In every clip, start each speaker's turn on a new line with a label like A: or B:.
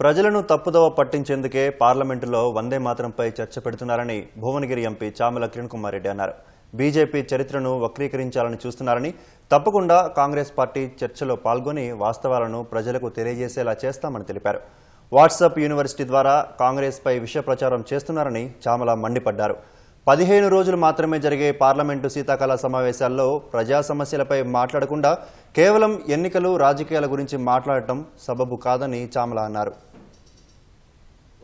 A: ప్రజలను తప్పుదోవ పట్టించేందుకే పార్లమెంటులో వందే మాతరంపై చర్చ పెడుతున్నారని భువనగిరి ఎంపీ చామల కిరణ్ కుమార్ రెడ్డి అన్నారు. బీజేపీ చరిత్రను వక్రీకరించాలని చూస్తున్నారని తప్పకుండా కాంగ్రెస్ పార్టీ చర్చలో పాల్గొని వాస్తవాలను ప్రజలకు తెలియజేసేలా చేస్తామని తెలిపారు. వాట్సాప్ యూనివర్సిటీ ద్వారా కాంగ్రెస్పై విష ప్రచారం చేస్తున్నారని చామల మండిపడ్డారు. పదిహేను రోజులు మాత్రమే జరిగే పార్లమెంటు శీతాకాల సమావేశాల్లో ప్రజా సమస్యలపై మాట్లాడకుండా కేవలం ఎన్నికలు రాజకీయాల గురించి మాట్లాడటం సబబు కాదని చామల అన్నారు.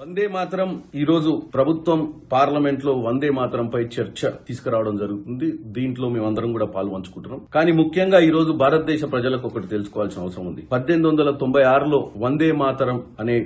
B: వందే మాత్రం ఈరోజు ప్రభుత్వం పార్లమెంట్లో వందే మాత్రంపై చర్చ తీసుకురావడం జరుగుతుంది. దీంట్లో మేమందరం కూడా పాల్పంచుకుంటున్నాం. కానీ ముఖ్యంగా ఈ రోజు భారతదేశ ప్రజలకు ఒకటి తెలుసుకోవాల్సిన అవసరం ఉంది. పద్దెనిమిది వందల తొంభై ఆరులో వందే మాతరం అనే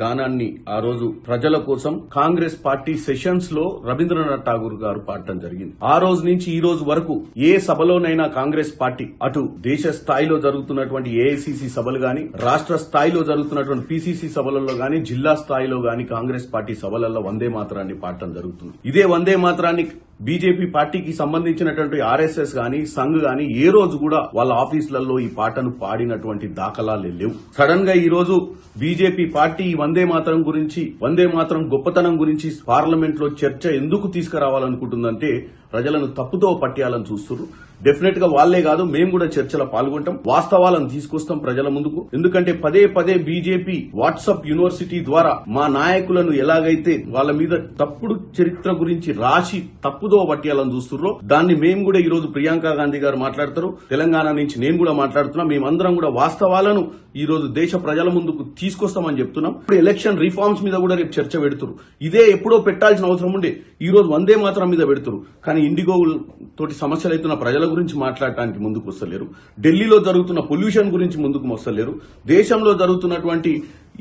B: గానాన్ని ఆ రోజు ప్రజల కోసం కాంగ్రెస్ పార్టీ సెషన్స్లో రవీంద్రనాథ్ ఠాగూర్ గారు పాడటం జరిగింది. ఆ రోజు నుంచి ఈ రోజు వరకు ఏ సభలోనైనా కాంగ్రెస్ పార్టీ అటు దేశ స్థాయిలో జరుగుతున్నటువంటి ఏఐసిసి సభలు గాని రాష్ట్ర స్థాయిలో జరుగుతున్నటువంటి పిసిసి సభలలో గాని జిల్లా స్థాయిలో గాని కాంగ్రెస్ పార్టీ సభలలో వందే మాత్రాన్ని పాడటం జరుగుతుంది. ఇదే వందే మాత్రాన్ని బీజేపీ పార్టీకి సంబంధించినటువంటి ఆర్ఎస్ఎస్ గాని సంఘ్ గాని ఏ రోజు కూడా వాళ్ళ ఆఫీసులలో ఈ పాటను పాడినటువంటి దాఖలాలే లేవు. సడన్గా ఈ రోజు బీజేపీ పార్టీ ఈ వందే మాత్రం గురించి వందే మాత్రం గొప్పతనం గురించి పార్లమెంట్లో చర్చ ఎందుకు తీసుకురావాలనుకుంటుందంటే ప్రజలను తప్పుతో పట్టేయాలని చూస్తున్నారు డెఫినెట్గా వాళ్ళే కాదు మేము కూడా చర్చలో పాల్గొంటాం. వాస్తవాలను తీసుకొస్తాం ప్రజల ముందుకు. ఎందుకంటే పదే పదే బీజేపీ వాట్సాప్ యూనివర్సిటీ ద్వారా మా నాయకులను ఎలాగైతే వాళ్ళ మీద తప్పుడు చరిత్ర గురించి రాసి తప్పుదో పట్టేయాలని చూస్తున్నారో దాన్ని మేము కూడా ఈరోజు ప్రియాంక గాంధీ గారు మాట్లాడతారు. తెలంగాణ నుంచి నేను కూడా మాట్లాడుతున్నా. మేమందరం కూడా వాస్తవాలను ఈ రోజు దేశ ప్రజల ముందుకు తీసుకొస్తామని చెప్తున్నాం. ఇప్పుడు ఎలక్షన్ రిఫార్మ్స్ మీద కూడా రేపు చర్చ పెడుతురు ఇదే ఎప్పుడో పెట్టాల్సిన అవసరం ఉండే. ఈ రోజు వందే మాత్రం మీద పెడుతురు కానీ ఇండిగో తోటి సమస్యలు అవుతున్న ప్రజల గురించి మాట్లాడటానికి ముందుకు వస్తలేరు. ఢిల్లీలో జరుగుతున్న పొల్యూషన్ గురించి ముందుకు వస్తలేరు. దేశంలో జరుగుతున్నటువంటి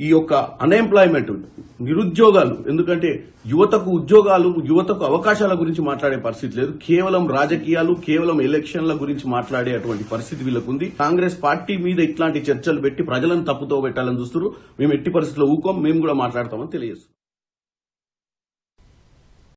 B: ఈ యొక్క అన్ఎంప్లాయ్మెంట్ నిరుద్యోగాలు ఎందుకంటే యువతకు ఉద్యోగాలు యువతకు అవకాశాల గురించి మాట్లాడే పరిస్థితి లేదు. కేవలం రాజకీయాలు కేవలం ఎలక్షన్ల గురించి మాట్లాడే అటువంటి పరిస్థితి వీళ్ళకు ఉంది కాంగ్రెస్ పార్టీ మీద ఇట్లాంటి చర్చలు పెట్టి ప్రజలను తప్పుతో పెట్టాలని చూస్తున్నారు. మేము ఎట్టి పరిస్థితుల్లో ఊకోం మేము కూడా మాట్లాడతామని తెలియజేస్తున్నాం.